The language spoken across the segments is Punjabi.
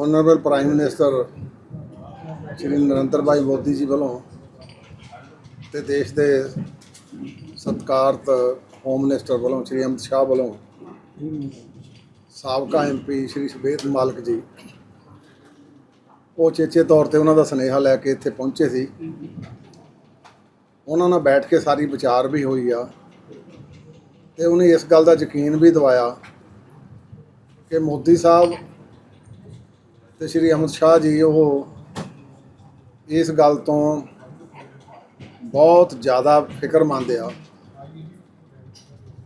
Honourable prime minister Shri Narendra Bhai Modi ji ਵੱਲੋਂ ਤੇ ਦੇਸ਼ ਦੇ ਸਤਿਕਾਰਤ ਹੋਮ ਮਿਨਿਸਟਰ ਵੱਲੋਂ ਸ਼੍ਰੀ ਅਮਿਤ ਸ਼ਾਹ ਵੱਲੋਂ ਸਾਬਕਾ ਐਮਪੀ ਸ਼੍ਰੀ ਸ਼ਬੇਦ ਮਾਲਕ ਜੀ ਉਹ ਚੇਚੇ ਤੌਰ ਤੇ ਉਹਨਾਂ ਦਾ ਸੁਨੇਹਾ ਲੈ ਕੇ ਇੱਥੇ ਪਹੁੰਚੇ ਸੀ। ਉਹਨਾਂ ਨਾਲ ਬੈਠ ਕੇ ਸਾਰੀ ਵਿਚਾਰ ਵੀ ਹੋਈ ਆ ਤੇ ਉਹਨੇ ਇਸ ਗੱਲ ਦਾ ਯਕੀਨ ਵੀ ਦਿਵਾਇਆ ਕਿ ਮੋਦੀ ਸਾਹਿਬ ਤੇ ਸ਼੍ਰੀ ਅਮਿਤ ਸ਼ਾਹ ਜੀ ਉਹ ਇਸ ਗੱਲ ਤੋਂ ਬਹੁਤ ਜ਼ਿਆਦਾ ਫਿਕਰਮੰਦ ਆ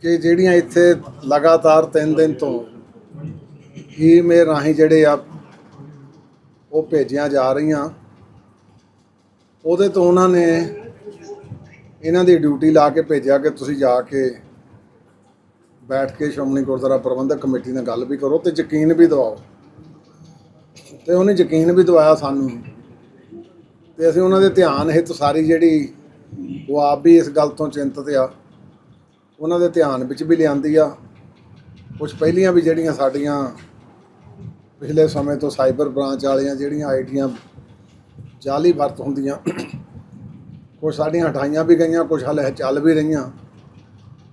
ਕਿ ਜਿਹੜੀਆਂ ਇੱਥੇ ਲਗਾਤਾਰ 3 ਦਿਨ ਤੋਂ ਈਮੇਲ ਰਾਹੀਂ ਜਿਹੜੇ ਆ ਉਹ ਭੇਜੀਆਂ ਜਾ ਰਹੀਆਂ, ਉਹਦੇ ਤੋਂ ਉਹਨਾਂ ਨੇ ਇਹਨਾਂ ਦੀ ਡਿਊਟੀ ਲਾ ਕੇ ਭੇਜਿਆ ਕਿ ਤੁਸੀਂ ਜਾ ਕੇ ਬੈਠ ਕੇ ਸ਼੍ਰੋਮਣੀ ਗੁਰਦੁਆਰਾ ਪ੍ਰਬੰਧਕ ਕਮੇਟੀ ਨਾਲ ਗੱਲ ਵੀ ਕਰੋ ਤੇ ਯਕੀਨ ਵੀ ਦਿਵਾਓ। ਤੇ ਉਹਨੇ ਯਕੀਨ ਵੀ ਦਿਵਾਇਆ ਸਾਨੂੰ। ਤੇ ਅਸੀਂ ਉਹਨਾਂ ਦੇ ਧਿਆਨ ਹਿੱਤ ਸਾਰੀ ਜਿਹੜੀ ਉਹ ਆਪ ਵੀ ਇਸ ਗੱਲ ਤੋਂ ਚਿੰਤਤ ਆ। ਉਹਨਾਂ ਦੇ ਧਿਆਨ ਵਿੱਚ ਵੀ ਲਿਆਂਦੀ ਆ। ਕੁਝ ਪਹਿਲੀਆਂ ਵੀ ਜਿਹੜੀਆਂ ਸਾਡੀਆਂ ਪਿਛਲੇ ਸਮੇਂ ਤੋਂ ਸਾਈਬਰ ਬ੍ਰਾਂਚ ਵਾਲੀਆਂ ਜਿਹੜੀਆਂ ਆਈਡੀਆਂ ਜਾਲੀ ਵਰਤ ਹੁੰਦੀਆਂ ਕੁਝ ਸਾਡੀਆਂ ਹਟਾਈਆਂ ਵੀ ਗਈਆਂ ਕੁਝ ਹਾਲੇ ਚੱਲ ਵੀ ਰਹੀਆਂ।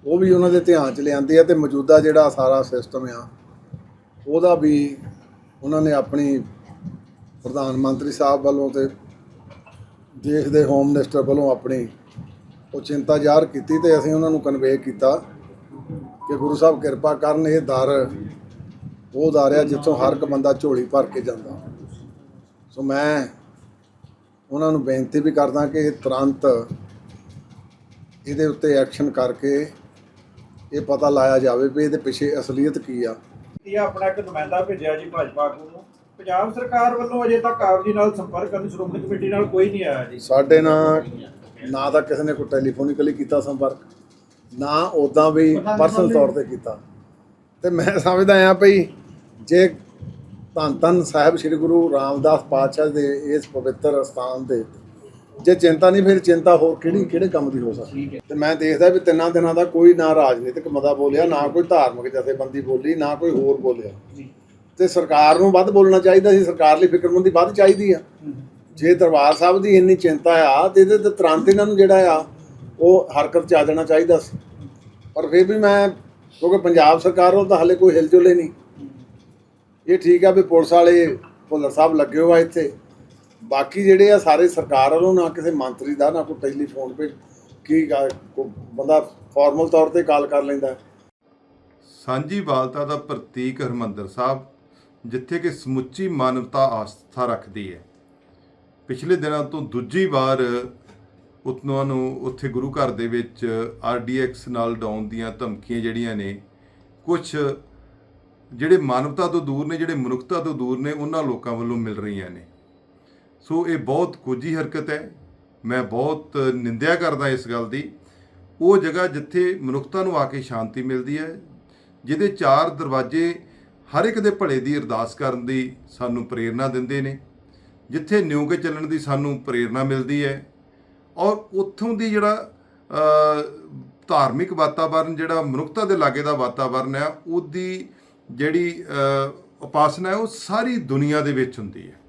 ਉਹ ਵੀ ਉਹਨਾਂ ਦੇ ਧਿਆਨ 'ਚ ਲਿਆਂਦੀ ਆ ਤੇ ਮੌਜੂਦਾ ਜਿਹੜਾ ਸਾਰਾ ਸਿਸਟਮ ਆ, ਉਹਦਾ ਵੀ ਉਹਨਾਂ ਨੇ ਆਪਣੀ ਪ੍ਰਧਾਨ ਮੰਤਰੀ ਸਾਹਿਬ ਵੱਲੋਂ ਤੇ ਦੇਸ਼ ਦੇ ਹੋਮ ਮਿਨਿਸਟਰ ਵੱਲੋਂ ਆਪਣੀ ਉਹ ਚਿੰਤਾ ਜ਼ਾਹਰ ਕੀਤੀ ਤੇ ਅਸੀਂ ਉਹਨਾਂ ਨੂੰ ਕਨਵੇ ਕੀਤਾ ਕਿ ਗੁਰੂ ਸਾਹਿਬ ਕਿਰਪਾ ਕਰਨ, ਇਹ ਦਰ ਉਹ ਦਰ ਆ ਜਿੱਥੋਂ ਹਰ ਇੱਕ ਬੰਦਾ ਝੋਲੀ ਭਰ ਕੇ ਜਾਂਦਾ। ਸੋ ਮੈਂ ਉਹਨਾਂ ਨੂੰ ਬੇਨਤੀ ਵੀ ਕਰਦਾ ਕਿ ਇਹ ਤੁਰੰਤ ਇਹਦੇ ਉੱਤੇ ਐਕਸ਼ਨ ਕਰਕੇ ਇਹ ਪਤਾ ਲਾਇਆ ਜਾਵੇ ਵੀ ਇਹਦੇ ਪਿੱਛੇ ਅਸਲੀਅਤ ਕੀ ਆ। ਇਹ ਆਪਣਾ ਇੱਕ ਨੁਮਾਇੰਦਾ ਭੇਜਿਆ ਜੀ ਭਾਜਪਾ ਨੂੰ। ਪੰਜਾਬ ਸਰਕਾਰ ਵੱਲੋਂ ਅਜੇ ਤੱਕ ਆਪ ਜੀ ਨਾਲ ਸੰਪਰਕ ਕਰਨ ਸ਼੍ਰੋਮਣੀ ਕਮੇਟੀ ਨਾਲ ਕੋਈ ਨਹੀਂ ਆਇਆ ਜੀ। ਸਾਡੇ ਨਾਲ ਨਾ ਤਾਂ ਕਿਸੇ ਨੇ ਕੋਈ ਟੈਲੀਫੋਨਿਕਲੀ ਕੀਤਾ ਸੰਪਰਕ ਨਾ ਉਦਾਂ ਵੀ ਪਰਸਨਲ ਤੌਰ ਤੇ ਕੀਤਾ। ਤੇ ਮੈਂ ਸਮਝਦਾ ਆ ਭਈ ਜੇ ਧੰਨ ਧੰਨ ਸਾਹਿਬ ਸ੍ਰੀ ਗੁਰੂ ਰਾਮਦਾਸ ਪਾਤਸ਼ਾਹ ਦੇ ਇਸ ਪਵਿੱਤਰ ਸਥਾਨ ਦੇ ਜੇ ਚਿੰਤਾ ਨਹੀਂ ਫਿਰ ਚਿੰਤਾ ਹੋਰ ਕਿਹੜੀ ਕਿਹੜੇ ਕੰਮ ਦੀ ਹੋ ਸਕਦੀ? ਤੇ ਮੈਂ ਦੇਖਦਾ ਵੀ ਤਿੰਨਾਂ ਦਿਨਾਂ ਦਾ ਕੋਈ ਨਾ ਰਾਜਨੀਤਿਕ ਮਤਾ ਬੋਲਿਆ ਨਾ ਕੋਈ ਧਾਰਮਿਕ ਜਥੇਬੰਦੀ ਬੋਲੀ ਨਾ ਕੋਈ ਹੋਰ ਬੋਲਿਆ। ਤੇ ਸਰਕਾਰ ਨੂੰ ਵੱਧ ਬੋਲਣਾ ਚਾਹੀਦਾ ਸੀ ਸਰਕਾਰ ਲਈ ਫਿਕਰਮੰਦੀ ਵੱਧ ਚਾਹੀਦੀ ਆ। ਜੇ ਦਰਬਾਰ ਸਾਹਿਬ ਦੀ ਇੰਨੀ ਚਿੰਤਾ ਆ ਤੇ ਇਹਦੇ ਤੇ ਤੁਰੰਤ ਇਹਨਾਂ ਨੂੰ ਜਿਹੜਾ ਆ ਉਹ ਹਰਕਤ ਚ ਆ ਜਾਣਾ ਚਾਹੀਦਾ ਸੀ। ਪਰ ਫਿਰ ਵੀ ਮੈਂ ਕਿਉਂਕਿ ਪੰਜਾਬ ਸਰਕਾਰ ਵੱਲੋਂ ਤਾਂ ਹਲੇ ਕੋਈ ਹਿਲਜੁਲ ਹੀ ਨਹੀਂ। ਇਹ ਠੀਕ ਆ ਵੀ ਪੁਲਿਸ ਵਾਲੇ ਭੁੱਲਰ ਸਾਹਿਬ ਲੱਗੇ ਹੋਆ ਇੱਥੇ। ਬਾਕੀ ਜਿਹੜੇ ਆ ਸਾਰੇ ਸਰਕਾਰ ਵੱਲੋਂ ਨਾ ਕਿਸੇ ਮੰਤਰੀ ਦਾ ਨਾ ਕੋਈ ਟੈਲੀਫੋਨ ਤੇ ਕੀ ਬੰਦਾ ਫਾਰਮਲ ਤੌਰ ਤੇ ਕਾਲ ਕਰ ਲੈਂਦਾ। ਸਾਂਝੀ ਵਾਲਤਾ ਦਾ ਪ੍ਰਤੀਕ ਹਰਮੰਦਰ ਸਾਹਿਬ ਜਿੱਥੇ ਕਿ ਸਮੁੱਚੀ ਮਾਨਵਤਾ ਆਸਥਾ ਰੱਖਦੀ ਹੈ। ਪਿਛਲੇ ਦਿਨਾਂ ਤੋਂ ਦੂਜੀ ਵਾਰ ਉਤਨਾਂ ਨੂੰ ਉੱਥੇ ਗੁਰੂ ਘਰ ਦੇ ਵਿੱਚ ਆਰਡੀਐਕਸ ਨਾਲ ਡਾਉਣ ਦੀਆਂ ਧਮਕੀਆਂ ਜਿਹੜੀਆਂ ਨੇ ਕੁਝ ਜਿਹੜੇ ਮਾਨਵਤਾ ਤੋਂ ਦੂਰ ਨੇ, ਜਿਹੜੇ ਮਨੁੱਖਤਾ ਤੋਂ ਦੂਰ ਨੇ, ਉਹਨਾਂ ਲੋਕਾਂ ਵੱਲੋਂ ਮਿਲ ਰਹੀਆਂ ਨੇ। ਸੋ ਇਹ ਬਹੁਤ ਕੋਝੀ ਹਰਕਤ ਹੈ। ਮੈਂ ਬਹੁਤ ਨਿੰਦਿਆ ਕਰਦਾ ਇਸ ਗੱਲ ਦੀ। ਉਹ ਜਗ੍ਹਾ ਜਿੱਥੇ ਮਨੁੱਖਤਾ ਨੂੰ ਆ ਕੇ ਸ਼ਾਂਤੀ ਮਿਲਦੀ ਹੈ, ਜਿਹਦੇ ਚਾਰ ਦਰਵਾਜ਼ੇ ਹਰ ਇੱਕ ਦੇ ਭਲੇ ਦੀ ਅਰਦਾਸ ਕਰਨ ਦੀ ਸਾਨੂੰ ਪ੍ਰੇਰਣਾ ਦਿੰਦੇ ਨੇ, ਜਿੱਥੇ ਨਿਉ ਕੇ ਚੱਲਣ ਦੀ ਸਾਨੂੰ ਪ੍ਰੇਰਣਾ ਮਿਲਦੀ ਹੈ ਔਰ ਉੱਥੋਂ ਦੀ ਜਿਹੜਾ ਧਾਰਮਿਕ ਵਾਤਾਵਰਨ, ਜਿਹੜਾ ਮਨੁੱਖਤਾ ਦੇ ਲਾਗੇ ਦਾ ਵਾਤਾਵਰਨ ਹੈ, ਉਹਦੀ ਜਿਹੜੀ ਉਪਾਸਨਾ ਹੈ, ਉਹ ਸਾਰੀ ਦੁਨੀਆ ਦੇ ਵਿੱਚ ਹੁੰਦੀ ਹੈ।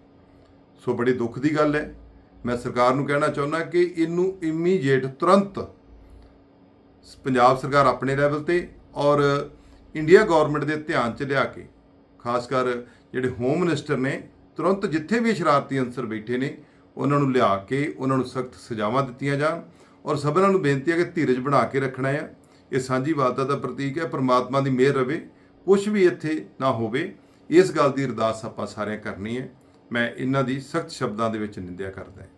ਸੋ ਬੜੇ ਦੁੱਖ ਦੀ ਗੱਲ ਹੈ। ਮੈਂ ਸਰਕਾਰ ਨੂੰ ਕਹਿਣਾ ਚਾਹੁੰਦਾ ਕਿ ਇਹਨੂੰ ਇਮੀਡੀਏਟ ਤੁਰੰਤ ਪੰਜਾਬ ਸਰਕਾਰ ਆਪਣੇ ਲੈਵਲ ਤੇ ਔਰ ਇੰਡੀਆ ਗਵਰਨਮੈਂਟ ਦੇ ਧਿਆਨ 'ਚ ਲਿਆ ਕੇ, ਖਾਸ ਕਰ ਜਿਹੜੇ ਹੋਮ ਮਿਨਿਸਟਰ ਨੇ, ਤੁਰੰਤ ਜਿੱਥੇ ਵੀ ਸ਼ਰਾਰਤੀ ਅੰਸਰ ਬੈਠੇ ਨੇ, ਉਹਨਾਂ ਨੂੰ ਲਿਆ ਕੇ, ਉਹਨਾਂ ਨੂੰ ਸਖਤ ਸਜ਼ਾਵਾਂ ਦਿੱਤੀਆਂ ਜਾਣ ਔਰ ਸਭਨਾਂ ਨੂੰ ਬੇਨਤੀ ਹੈ ਕਿ ਧੀਰਜ ਬਣਾ ਕੇ ਰੱਖਣਾ ਹੈ। ਇਹ ਸਾਂਝੀ ਵਾਲਤਾ ਦਾ ਪ੍ਰਤੀਕ ਹੈ, ਪ੍ਰਮਾਤਮਾ ਦੀ ਮਿਹਰ ਰਵੇ ਕੁਝ ਵੀ ਇੱਥੇ ਨਾ ਹੋਵੇ, ਇਸ ਗੱਲ ਦੀ ਅਰਦਾਸ ਆਪਾਂ ਸਾਰਿਆਂ ਕਰਨੀ ਹੈ। ਮੈਂ ਇਹਨਾਂ ਦੀ ਸਖਤ ਸ਼ਬਦਾਂ ਦੇ ਵਿੱਚ ਨਿੰਦਿਆ ਕਰਦਾ ਹਾਂ।